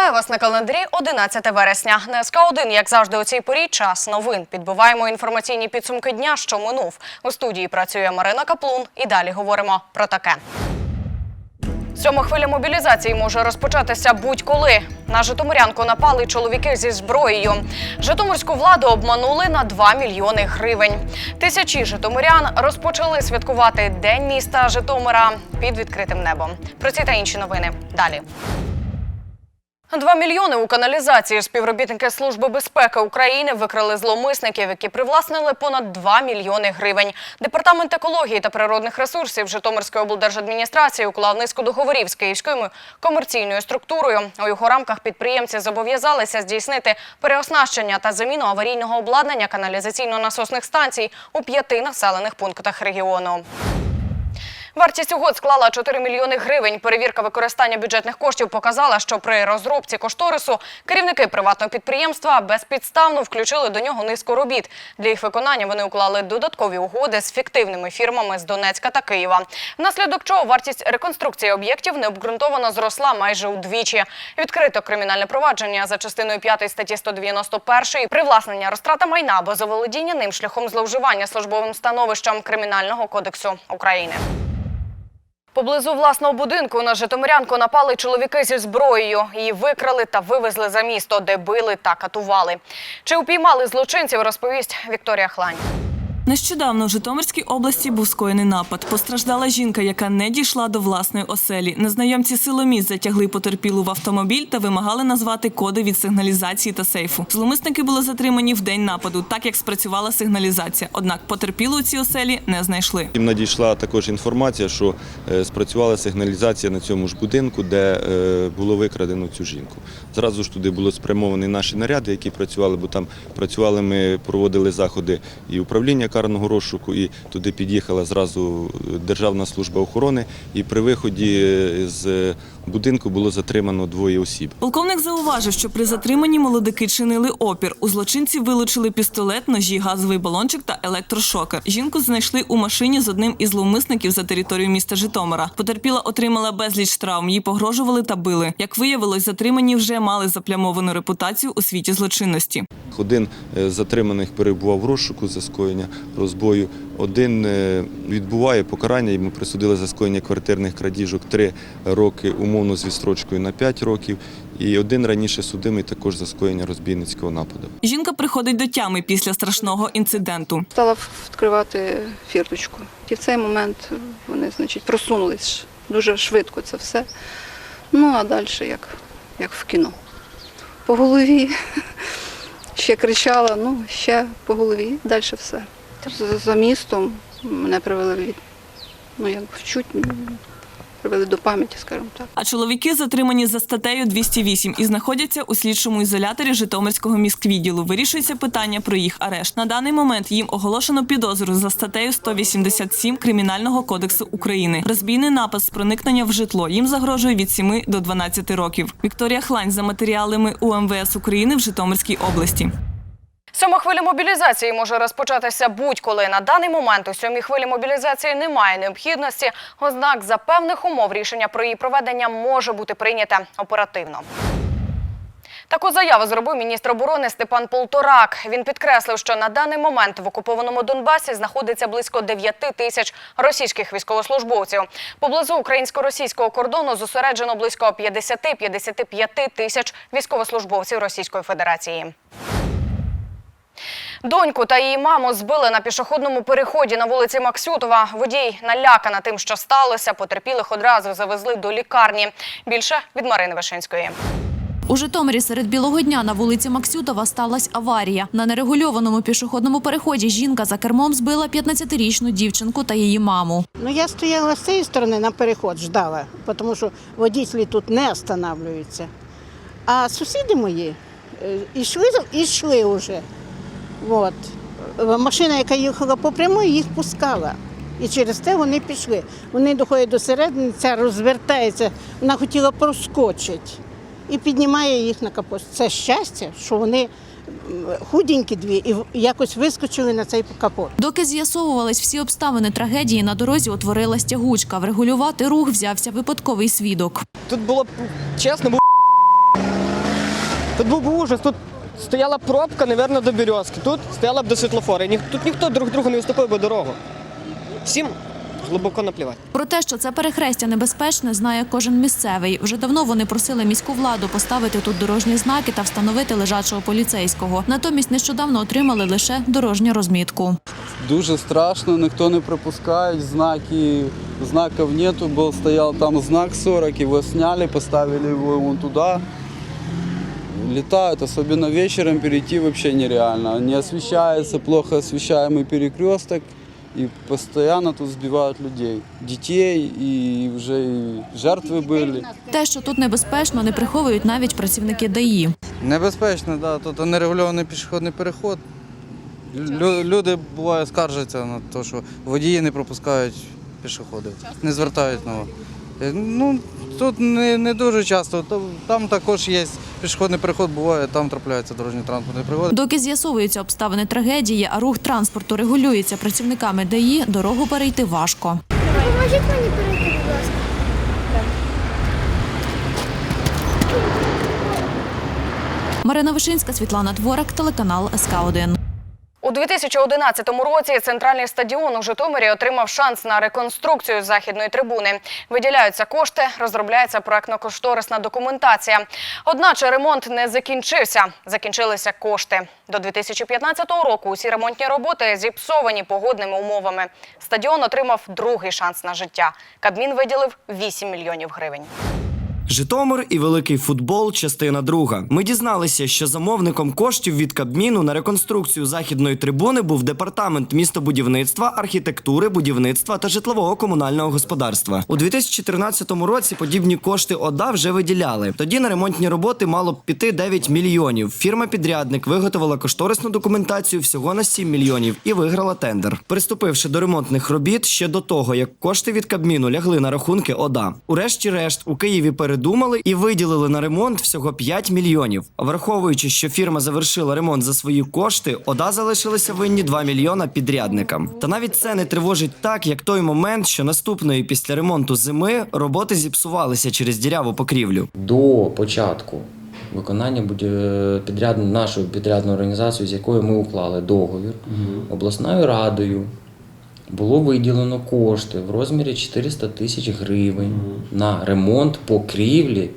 Вітаю вас на календарі 11 вересня. На СК 1 як завжди, у цій порі час новин. Підбиваємо інформаційні підсумки дня, що минув. У студії працює Марина Каплун. І далі говоримо про таке. Сьома хвиля мобілізації може розпочатися будь-коли. На Житомирянку напали чоловіки зі зброєю. Житомирську владу обманули на 2 мільйони гривень. Тисячі житомирян розпочали святкувати День міста Житомира під відкритим небом. Про ці та інші новини далі. Два мільйони у каналізації співробітники Служби безпеки України викрили зловмисників, які привласнили понад 2 мільйони гривень. Департамент екології та природних ресурсів Житомирської облдержадміністрації уклав низку договорів з київською комерційною структурою. У його рамках підприємці зобов'язалися здійснити переоснащення та заміну аварійного обладнання каналізаційно-насосних станцій у п'яти населених пунктах регіону. Вартість угод склала 4 мільйони гривень. Перевірка використання бюджетних коштів показала, що при розробці кошторису керівники приватного підприємства безпідставно включили до нього низку робіт. Для їх виконання вони уклали додаткові угоди з фіктивними фірмами з Донецька та Києва. Внаслідок чого вартість реконструкції об'єктів необґрунтовано зросла майже удвічі. Відкрито кримінальне провадження за частиною 5 статті 191 привласнення розтрата майна або заволодіння ним шляхом зловживання службовим становищем Кримінального кодексу України. Поблизу власного будинку на Житомирянку напали чоловіки зі зброєю. Її викрали та вивезли за місто, де били та катували. Чи упіймали злочинців, розповість Вікторія Хлань. Нещодавно в Житомирській області був скоєний напад. Постраждала жінка, яка не дійшла до власної оселі. Незнайомці силоміць затягли потерпілу в автомобіль та вимагали назвати коди від сигналізації та сейфу. Зломисники були затримані в день нападу, так як спрацювала сигналізація. Однак потерпілу у цій оселі не знайшли. Їм надійшла також інформація, що е, спрацювала сигналізація на цьому ж будинку, де е, було викрадено цю жінку. Зразу ж туди були спрямовані наші наряди, які працювали, бо там працювали, ми проводили заходи і управління карного розшуку, і туди під'їхала зразу Державна служба охорони. І при виході е, з будинку було затримано двоє осіб. Полковник зауважив, що при затриманні молодики чинили опір. У злочинців вилучили пістолет, ножі, газовий балончик та електрошокер. Жінку знайшли у машині з одним із зловмисників за територією міста Житомира. Потерпіла отримала безліч травм. Їй погрожували та били. Як виявилось, затримані вже мали заплямовану репутацію у світі злочинності. Один е, з затриманих перебував в розшуку за скоєння розбою. Один е, відбуває покарання, йому присудили за скоєння квартирних крадіжок 3 роки умовно з відстрочкою на 5 років. І один раніше судимий також за скоєння розбійницького нападу. Жінка приходить до тями після страшного інциденту. Стала відкривати фірточку. І в цей момент вони, значить, просунулись дуже швидко це все. Ну, а далі як, як в кіно. По голові ще кричала, ну, ще по голові, далі все. За, містом мене привели від, ну, як вчуть, привели до пам'яті, скажімо так. А чоловіки затримані за статтею 208 і знаходяться у слідчому ізоляторі Житомирського міськвідділу. Вирішується питання про їх арешт. На даний момент їм оголошено підозру за статтею 187 Кримінального кодексу України. Розбійний напад з проникнення в житло їм загрожує від 7 до 12 років. Вікторія Хлань за матеріалами УМВС України в Житомирській області. Сьома хвиля мобілізації може розпочатися будь-коли. На даний момент у сьомій хвилі мобілізації немає необхідності. Однак за певних умов рішення про її проведення може бути прийняте оперативно. Таку заяву зробив міністр оборони Степан Полторак. Він підкреслив, що на даний момент в окупованому Донбасі знаходиться близько 9 тисяч російських військовослужбовців. Поблизу українсько-російського кордону зосереджено близько 50-55 тисяч військовослужбовців Російської Федерації. Доньку та її маму збили на пішохідному переході на вулиці Максютова. Водій налякана тим, що сталося. Потерпілих одразу завезли до лікарні. Більше від Марини Вишинської. У Житомирі серед білого дня на вулиці Максютова сталася аварія. На нерегульованому пішохідному переході жінка за кермом збила 15-річну дівчинку та її маму. Ну, я стояла з цієї сторони на переход, ждала, тому що водителі тут не останавливаються. А сусіди мої е, йшли, йшли вже. От. Машина, яка їхала по прямой, їх пускала. І через те вони пішли. Вони доходять до середини, ця розвертається, вона хотіла проскочити і піднімає їх на капот. Це щастя, що вони м, худенькі дві і якось вискочили на цей капот. Доки з'ясовувались всі обставини трагедії, на дорозі утворилась тягучка. Врегулювати рух взявся випадковий свідок. Тут було чесно, був Тут був ужас, тут стояла пробка, напевно, до Березки, тут стояла б до світлофора. Тут ніхто друг другу не уступив би дорогу. Всім глибоко наплівати. Про те, що це перехрестя небезпечне, знає кожен місцевий. Вже давно вони просили міську владу поставити тут дорожні знаки та встановити лежачого поліцейського. Натомість нещодавно отримали лише дорожню розмітку. Дуже страшно, ніхто не пропускає, знаки, знаків нету, бо стояв там знак 40, его сняли, поставили его вон туда Летают, особенно вечером перейти вообще нереально. Не освещается, плохо освещаемый перекресток, и постоянно тут сбивают людей, детей, и уже и жертвы были. Те, що тут небезпечно, не приховують навіть працівники ДАІ. Небезпечно, да. Тут нерегульований пішохідний переход. Лю- люди буває скаржаться на те, що водії не пропускають пішоходів, не звертають на увагу. Е, Ну, тут не, не дуже часто. Там- також є пішохідний переход, буває, там трапляються дорожні транспортні пригоди. Доки з'ясовуються обставини трагедії, а рух транспорту регулюється працівниками ДАІ, дорогу перейти важко. Допоможіть мені перейти, будь ласка. Марина Вишинська, Світлана Дворак, телеканал СК 1 У 2011 році центральний стадіон у Житомирі отримав шанс на реконструкцію західної трибуни. Виділяються кошти, розробляється проектно-кошторисна документація. Одначе ремонт не закінчився. Закінчилися кошти. До 2015 року усі ремонтні роботи зіпсовані погодними умовами. Стадіон отримав другий шанс на життя. Кабмін виділив 8 мільйонів гривень. Житомир і великий футбол. Частина друга. Ми дізналися, що замовником коштів від Кабміну на реконструкцію західної трибуни був департамент містобудівництва, архітектури, будівництва та житлового комунального господарства. У 2013 році подібні кошти ОДА вже виділяли. Тоді на ремонтні роботи мало б піти 9 мільйонів. Фірма-підрядник виготовила кошторисну документацію всього на 7 мільйонів і виграла тендер. Приступивши до ремонтних робіт ще до того, як кошти від Кабміну лягли на рахунки ОДА. Урешті-решт у Києві передумали і виділили на ремонт всього 5 мільйонів. Враховуючи, що фірма завершила ремонт за свої кошти, ОДА залишилися винні 2 мільйона підрядникам. Та навіть це не тривожить так, як той момент, що наступної після ремонту зими роботи зіпсувалися через діряву покрівлю. до початку виконання будь- підряд, нашою підрядною організацією, з якою ми уклали договір, обласною радою було виділено кошти в розмірі 400 тисяч гривень на ремонт покрівлі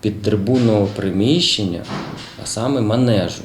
підтрибунного приміщення, а саме манежу.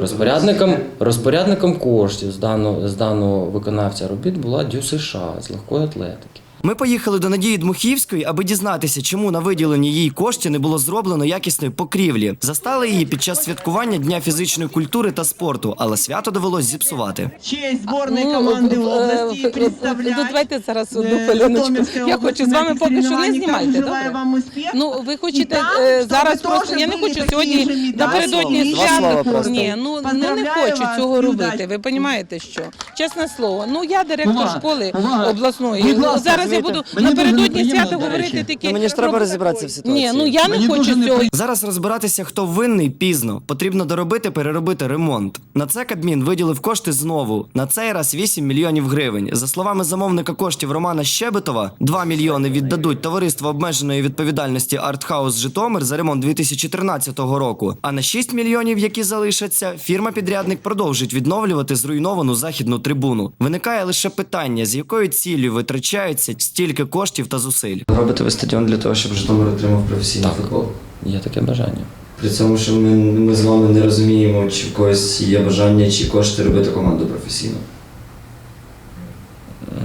Розпорядником, розпорядником коштів з даного, з даного виконавця робіт була Дю США з легкої атлетики. Ми поїхали до Надії Дмухівської, аби дізнатися, чому на виділені їй кошти не було зроблено якісної покрівлі. Застали її під час святкування Дня фізичної культури та спорту, але свято довелось зіпсувати. честь зборної команди Ну, області е. Ну, давайте зараз е, одну хвилиночку. Я хочу з вами поки що не знімайте. Добре? вам. Ну, ви хочете там, е, зараз просто. Я не хочу сьогодні напередодні свята. Ні, ну, ну не хочу вас цього робити. Ви розумієте, що чесне слово. Ну я директор школи обласної. Ну, ласка, зараз я буду мені дуже напередодні неприємно, свята до говорити речі. такі. Ну, мені ж треба розібратися в ситуації. Ні, ну я Мені не дуже хочу цього. Зараз розбиратися, хто винний пізно. Потрібно доробити, переробити ремонт. На це Кабмін виділив кошти знову. На цей раз 8 мільйонів гривень. За словами замовника коштів Романа Щебетова, 2 мільйони віддадуть товариство обмеженої відповідальності Артхаус Житомир за ремонт 2013 року. А на 6 мільйонів, які залишаться, фірма-підрядник продовжить відновлювати зруйновану західну трибуну. Виникає лише питання, з якою ціллю витрачаються стільки коштів та зусиль. Робите ви стадіон для того, щоб Житомир отримав професійний Так. футбол. Є таке бажання. При цьому, що ми, ми з вами не розуміємо, чи в когось є бажання, чи кошти робити команду професійно.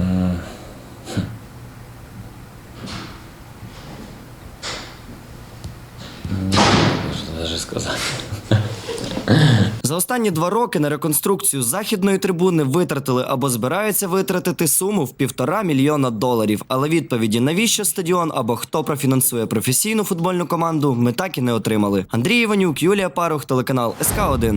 М, хм. Що навіть сказати? За останні два роки на реконструкцію західної трибуни витратили або збираються витратити суму в півтора мільйона доларів. Але відповіді навіщо стадіон або хто профінансує професійну футбольну команду, ми так і не отримали. Андрій Іванюк, Юлія Парух, телеканал СК 1